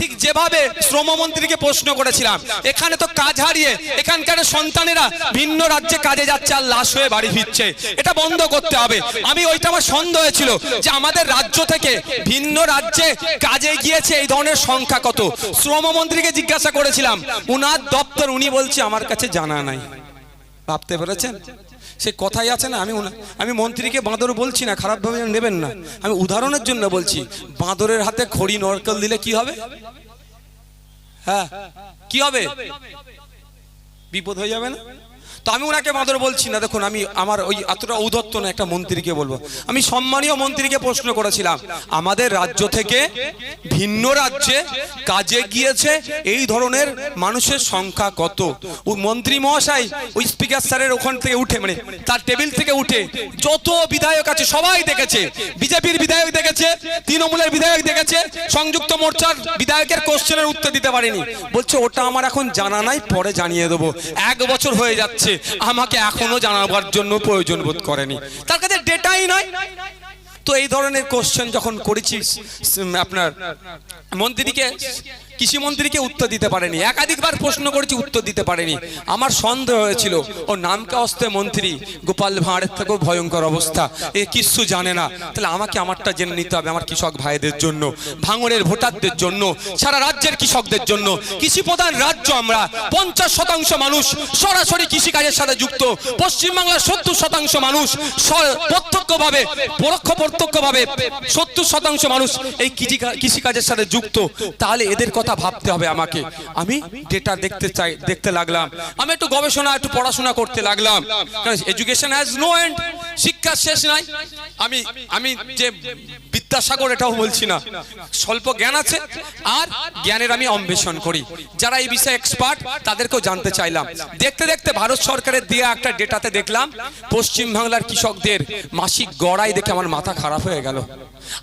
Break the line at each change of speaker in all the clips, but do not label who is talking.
ঠিক যেভাবে শ্রমমন্ত্রীকে প্রশ্ন করেছিলাম, এখানে তো কাজ হারিয়ে এখানকার সন্তানেরা ভিন্ন রাজ্যে কাজে যাচ্ছে আর লাশ হয়ে বাড়ি ফিরছে। এটা বন্ধ করতে হবে। আমি ওইটা আমার সন্দেহ হয়েছিল যে আমাদের রাজ্য থেকে ভিন্ন রাজ্যে কাজে গিয়েছে এই ধরনের সংখ্যা কত। শ্রমমন্ত্রীকে জিজ্ঞাসা করেছিলাম, উনার দপ্তর উনি বলছে, আমার কাছে জানা নাই। ভাবতে পেরেছেন? সে কথাই আছে না, আমি আমি মন্ত্রীকে বাঁদর বলছি না, খারাপভাবে নেবেন না। আমি উদাহরণের জন্য বলছি, বাঁদরের হাতে খড়ি নরকল দিলে কি হবে? হ্যাঁ কি হবে? বিপদ হয়ে যাবে না? তো আমি ওনাকে বাঁদর বলছি না, দেখুন, আমি আমার ওই এতটা ঔদত্ত না একটা মন্ত্রীকে বলব। আমি সম্মানীয় মন্ত্রীকে প্রশ্ন করেছিলাম, আমাদের রাজ্য থেকে ভিন্ন রাজ্যে কাজে গিয়েছে এই ধরনের মানুষের সংখ্যা কত? ও মন্ত্রী মহাশয়, ওই স্পিকার স্যারের ওখান থেকে উঠে মানে তার টেবিল থেকে উঠে যত বিধায়ক আছে সবাই দেখেছে, বিজেপির বিধায়ক দেখেছে, তৃণমূলের বিধায়ক দেখেছে, সংযুক্ত মোর্চার বিধায়কের কোশ্চেনের উত্তর দিতে পারেনি। বলছে, ওটা আমার এখন জানা নাই, পরে জানিয়ে দেবো। এক বছর হয়ে যাচ্ছে। আমাকে এখনও জানাবার জন্য প্রয়োজন বোধ করেনি। তার কাছে ডেটাই নয় তো এই ধরনের কোশ্চেন যখন করেছি আপনার মন্ত্রীকে কৃষি মন্ত্রীকে উত্তর দিতে পারেনি। একাধিকবার প্রশ্ন করেছি, উত্তর দিতে পারেনি। আমার সন্দেহ হয়েছিল, ও নামকা অস্তে মন্ত্রী, গোপাল ভাঁড়ের থেকেও ভয়ঙ্কর অবস্থা। এ কিচ্ছু জানে না। তাহলে আমাকে আমারটা জেনে নিতে হবে আমার কৃষক ভাইদের জন্য ভাঙড়ের ভোটারদের জন্য, সারা রাজ্যের কৃষকদের জন্য। কৃষি প্রধান রাজ্য আমরা, পঞ্চাশ শতাংশ মানুষ, সরাসরি কৃষিকাজের সাথে যুক্ত। পশ্চিমবাংলার সত্তর শতাংশ মানুষ প্রত্যক্ষভাবে, পরোক্ষ প্রত্যক্ষভাবে সত্তর শতাংশ মানুষ এই কৃষি- কৃষিকাজের সাথে যুক্ত। তাহলে এদের কথা ভাবতে হবে আমাকে। আমি ডেটা দেখতে চাই, দেখতে লাগলাম। আমি একটু গবেষণা, একটু পড়াশোনা করতে লাগলাম। এডুকেশন হ্যাজ নো এন্ড শিক্ষার শেষ নাই। আমি আমি যে বিদ্যাসাগর এটাও বলছি না, স্বল্প জ্ঞান আছে, আর জ্ঞানের আমি অন্বেষণ করি। যারা এই বিষয়ে এক্সপার্ট তাদেরকেও জানতে চাইলাম। দেখতে দেখতে ভারত সরকারের দিয়ে একটা ডেটাতে দেখলাম পশ্চিম বাংলার কৃষকদের মাসিক গড়াই দেখে আমার মাথা খারাপ হয়ে গেল।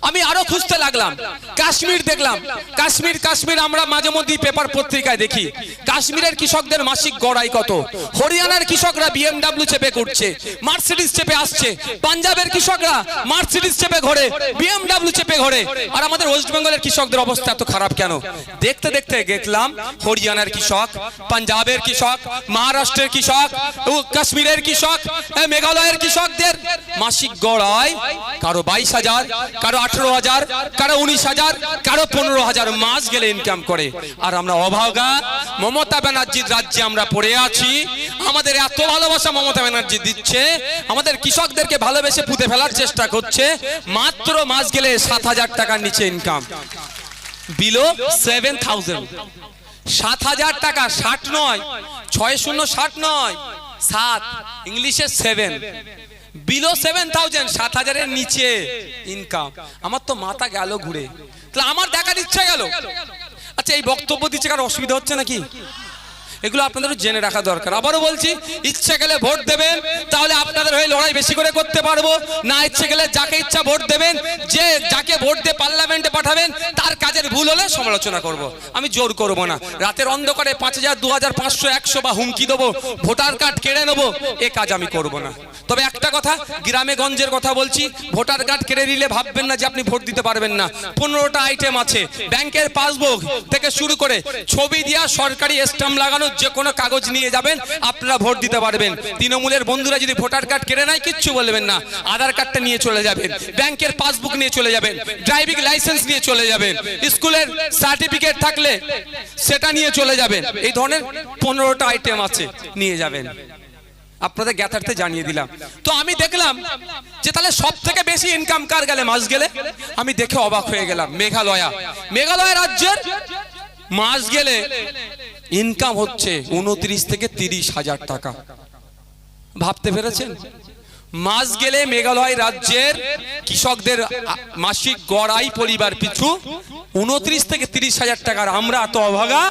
আমি আরও খুঁজতে লাগলাম। কাশ্মীর দেখলাম। কাশ্মীর কাশ্মীর, আমরা মাঝে মধ্যেই পেপার পত্রিকায় দেখি। কাশ্মীরের কৃষকদের মাসিক গড়াই কত? হরিয়ানার কৃষকরা বিএমডাব্লিউ চেপে ঘুরছে মার্সিডিজ চেপে আসছে, পাঞ্জাবের কৃষকরা মার্সিডিজ চেপে ঘোরে বিএমডাব্লিউ চেপে ঘোরে। আর আমাদের ওয়েস্ট বেঙ্গলের কৃষকদের অবস্থা এত খারাপ কেন? দেখতে দেখতে দেখলাম হরিয়ানার কৃষক, পাঞ্জাবের কৃষক, মহারাষ্ট্রের কৃষক কাশ্মীরের কৃষক মেঘালয়ের কৃষকদের মাসিক গড় গড়ায়, কারও বাইশ হাজার, কারও আঠেরো হাজার, কারও উনিশ হাজার, কারও পনেরো হাজার মাস গেলে ইনকাম করে। আর আমরা অভাগা, মমতা ব্যানার্জির রাজ্যে আমরা পড়ে আছি। আমাদের এত ভালোবাসা মমতা ব্যানার্জি দিচ্ছে। আমাদের কৃষকদেরকে ভালোবেসে পুঁতে ফেলার চেষ্টা করছে। মাত্র মাস গেলে সাত হাজার টাকার নিচে ইনকাম বিলো সেভেন থাউজেন্ড সাত হাজার টাকা ষাট নয়, ছয় শূন্য ষাট নয়, সাত ইংলিশে সেভেন বিলো সেভেন থাউজেন্ড সাত হাজারের নিচে ইনকাম আমার তো মাথা গেল ঘুরে। তাহলে আমার দেখার ইচ্ছা গেল। আচ্ছা এই বক্তব্য দিচ্ছে কার অসুবিধা হচ্ছে নাকি? এগুলো আপনাদের জেনে রাখা দরকার। আবারও বলছি, ইচ্ছে গেলে ভোট দেবেন, তাহলে আপনাদের হয়ে লড়াই বেশি করে করতে পারব। না, ইচ্ছে গেলে যাকে ইচ্ছা ভোট দেবেন, যে যাকে ভোট দিয়ে পার্লামেন্টে পাঠাবেন, তার কাজের ভুল হলে সমালোচনা করব। আমি জোর করব না। রাতের অন্ধকারে পাঁচ হাজার, দু হাজার পাঁচশো, একশো বা হুমকি দেবো। ভোটার কার্ড কেড়ে নেব। এ কাজ আমি করব না। তবে একটা কথা, গ্রামে গঞ্জের কথা বলছি, ভোটার কার্ড কেড়ে নিলে ভাববেন না যে আপনি ভোট দিতে পারবেন না। পনেরোটা আইটেম আছে, ব্যাংকের পাসবুক থেকে শুরু করে ছবি দেওয়া সরকারি স্টাম্প লাগানো, যে কোনো কাগজ নিয়ে যাবেন, আপনারা ভোট দিতে পারবেন। তৃণমূলের বন্ধুরা যদি ভোটার কার্ড কেড়ে নেয়, কিচ্ছু বলবেন না। আধার কার্ডটা নিয়ে চলে যাবেন, ব্যাংকের পাসবুক নিয়ে চলে যাবেন ড্রাইভিং লাইসেন্স নিয়ে চলে যাবেন, স্কুলের সার্টিফিকেট থাকলে সেটা নিয়ে চলে যাবেন। এই ধরনের পনেরোটা আইটেম আছে, নিয়ে যাবেন। আপনাদের জ্ঞাতার্থে জানিয়ে দিলাম। তো আমি দেখলাম যে তাহলে সব থেকে বেশি ইনকাম কার গেলে? মাস গেলে? আমি দেখে অবাক হয়ে গেলাম। মেঘালয়া। মেঘালয় রাজ্যের মাস গেলে ইনকাম হচ্ছে উনত্রিশ থেকে তিরিশ হাজার টাকা। ভাবতে পেরেছেন? মাস গেলে মেঘালয় রাজ্যের কৃষকদের মাসিক গড়াই পরিবার পিছু উনত্রিশ থেকে তিরিশ হাজার টাকার আমরা এত অভাগা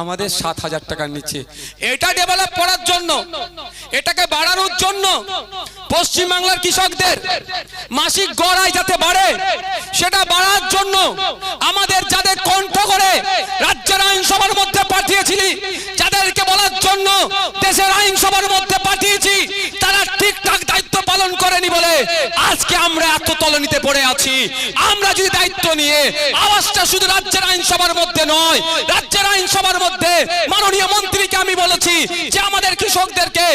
আমাদের সাত হাজার টাকার নিচে। এটা ডেভেলপ করার জন্য, এটাকে বাড়ানোর জন্য পশ্চিমবাংলার কৃষকদের মাসিক গড়াই যাতে বাড়ে, সেটা বাড়ার জন্য আমাদের যাদের কণ্ঠ করে রাজ্যের আইনসভার মধ্যে পাঠিয়েছিলি, যাদেরকে বলার জন্য দেশের আইনসভার মধ্যে পাঠিয়েছি পারেননি বলে, আজকে আমরা এত তলনিতে পড়ে আছি। আমরা যদি দায়িত্ব নিয়ে, আওয়াজটা শুধু রাজ্যের আইনসভার মধ্যে নয়, রাজ্যের আইনসভার মধ্যে মাননীয় মন্ত্রীকে আমি বলেছি যে আমাদের কৃষকদেরকে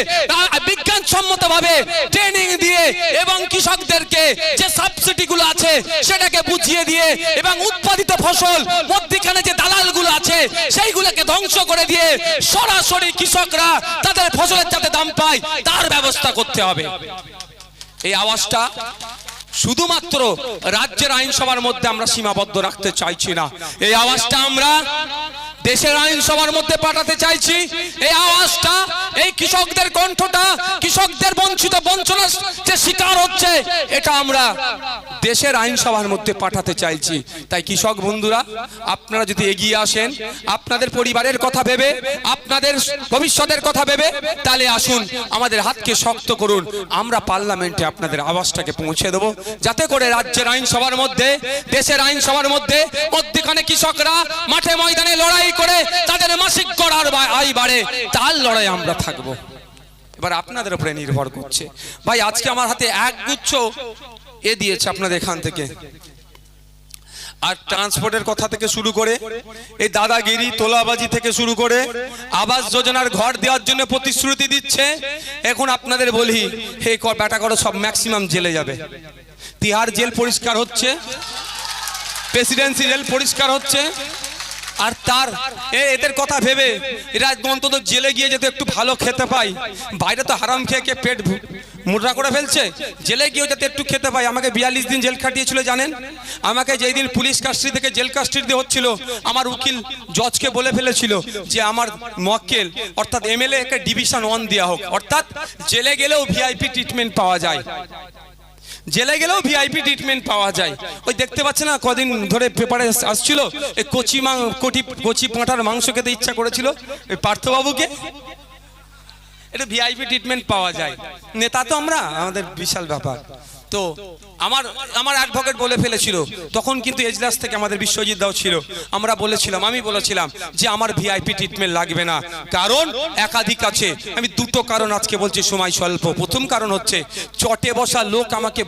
বিজ্ঞানসম্মত ভাবে ট্রেনিং দিয়ে এবং কৃষকদেরকে যে সাবসিডি গুলো আছে সেটাকে বুঝিয়ে দিয়ে এবং উৎপাদিত ফসল মধ্যখানে যে দালালগুলো আছে সেইগুলোকে ধ্বংস করে দিয়ে সরাসরি কৃষকরা তাদের ফসলের যাতে দাম পায়, তার ব্যবস্থা করতে হবে। এই আওয়াজটা শুধুমাত্র রাজ্যের আইনসভার মধ্যে আমরা সীমাবদ্ধ রাখতে চাইছি না। এই আওয়াজটা আমরা দেশের আইনসভার মধ্যে পাঠাতে চাইছি। এই আওয়াজটা এই কৃষকদের কণ্ঠটা, কৃষকদের যে শিকার হচ্ছে, এটা আমরা দেশের আইনসভার মধ্যে পাঠাতে চাইছি। তাই কৃষক বন্ধুরা, আপনারা যদি এগিয়ে আসেন, আপনাদের পরিবারের কথা ভেবে, আপনাদের ভবিষ্যতের কথা ভেবে, তাহলে আসুন, আমাদের হাতকে শক্ত করুন। আমরা পার্লামেন্টে আপনাদের আওয়াজটাকে পৌঁছে দেবো। যাতে করে রাজ্যের আইনসভার মধ্যে, দেশের আইনসভার মধ্যে মধ্যখানে কৃষকরা মাঠে ময়দানে লড়াই করে, তাদের মাসিক করার আয় বাড়ে, তার লড়াই আমরা থাকব। এবার আপনাদের উপরে নির্ভর করছে। ভাই, আজকে আমার হাতে এক গুচ্ছ এ দিয়েছে আপনাদের এখান থেকে। আর ট্রান্সপোর্টের কথা থেকে শুরু করে, এই দাদাগিরি, তোলাবাজি থেকে শুরু করে, আবাস যোজনার ঘর দেওয়ার জন্য প্রতিশ্রুতি দিচ্ছে। এখন আপনাদের বলি, হে বেটা করো, সব ম্যাক্সিমাম জেলে যাবে। তিহার জেল পরিষ্কার হচ্ছে, প্রেসিডেন্সি জেল পরিষ্কার হচ্ছে আর তার এদের কথা ভেবে এরা অন্তত জেলে গিয়ে যদি একটু ভালো খেতে পাই। বাইরে তো হারাম খেয়ে খেয়ে পেট মুদ্রা করে ফেলছে? জেলে গিয়েও যাতে একটু খেতে পাই। আমাকে বিয়াল্লিশ দিন জেল খাটিয়েছিল, জানেন? আমাকে যেই দিন পুলিশ কাস্টডি থেকে জেল কাস্টডি হচ্ছিল, আমার উকিল জজকে বলে ফেলেছিল যে আমার মক্কেল, অর্থাৎ এমএলএ কে ডিভিশন ওয়ান দেওয়া হোক। অর্থাৎ জেলে গেলেও ভিআইপি ট্রিটমেন্ট পাওয়া যায়। জেলে গেলেও ভিআইপি ট্রিটমেন্ট পাওয়া যায়। ওই দেখতে পাচ্ছে না, কদিন ধরে পেপারে আসছিল, এই কচি মাং কোটি কচি পাঁঠার মাংস খেতে ইচ্ছা করেছিল ওই পার্থবাবুকে। এটা ভিআইপি ট্রিটমেন্ট পাওয়া যায়। নেতা তো আমরা, আমাদের বিশাল ব্যাপার। তো আমার আমার অ্যাডভোকেট বলে ফেলেছিল, তখন কিন্তু এজলাস থেকে আমাদের বিশ্বজিৎ দাও ছিল। আমরা বলেছিলাম, আমি বলেছিলাম যে আমার ভিআইপি ট্রিটমেন্ট লাগবে না। কারণ একাধিক আছে। আমি দুটো কারণ আজকে বলছি, সময় স্বল্প। প্রথম কারণ হচ্ছে, চটে বসা লোক আমাকে